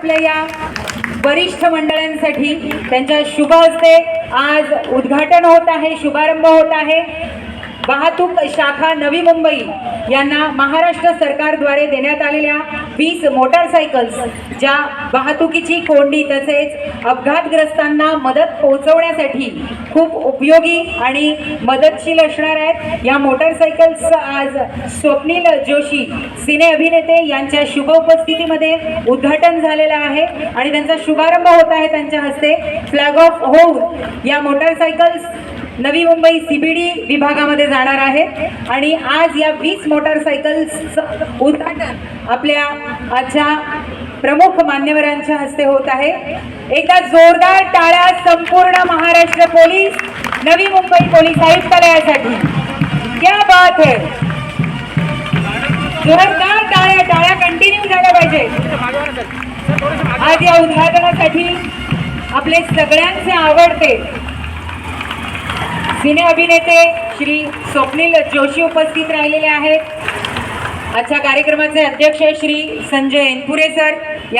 आपल्या या वरिष्ठ मंडळांसाठी त्यांच्या शुभ हस्ते आज उद्घाटन होत आहे शुभारंभ होत आहे. वाहतूक शाखा नवी मुंबई यांना महाराष्ट्र सरकारद्वारे देण्यात आलेल्या वीस मोटारसायकल्स ज्या वाहतुकीची कोंडी तसेच अपघातग्रस्तांना मदत पोहोचवण्यासाठी खूप उपयोगी आणि मदतशील असणार आहेत. या मोटारसायकल्स आज स्वप्नील जोशी सिने अभिनेते यांच्या शुभ उपस्थितीमध्ये उद्घाटन झालेलं आहे आणि त्यांचा शुभारंभ होत आहे त्यांच्या हस्ते. फ्लॅग ऑफ होऊन या मोटारसायकल्स नवी मुंबई सीबीडी विभागामध्ये जाणार आहेत आणि आज या वीस मोटारसायकल्स उद्घाटन आपल्या आजच्या प्रमुख मान्यवरांच्या हस्ते होत आहे. एका जोरदार टाळ्या संपूर्ण महाराष्ट्र पोलीस नवी मुंबई पोलीस आयुक्तालयासाठी क्या बात है! जोरदार टाळ्या टाळ्या कंटिन्यू झाल्या पाहिजे. आज या उद्घाटनासाठी आपले सगळ्यांचे आवडते. सिने अभिनेते श्री स्वप्नील जोशी उपस्थित राहिलेले आहेत. आजच्या कार्यक्रमाचे अध्यक्ष श्री संजय एनपुरे सर यां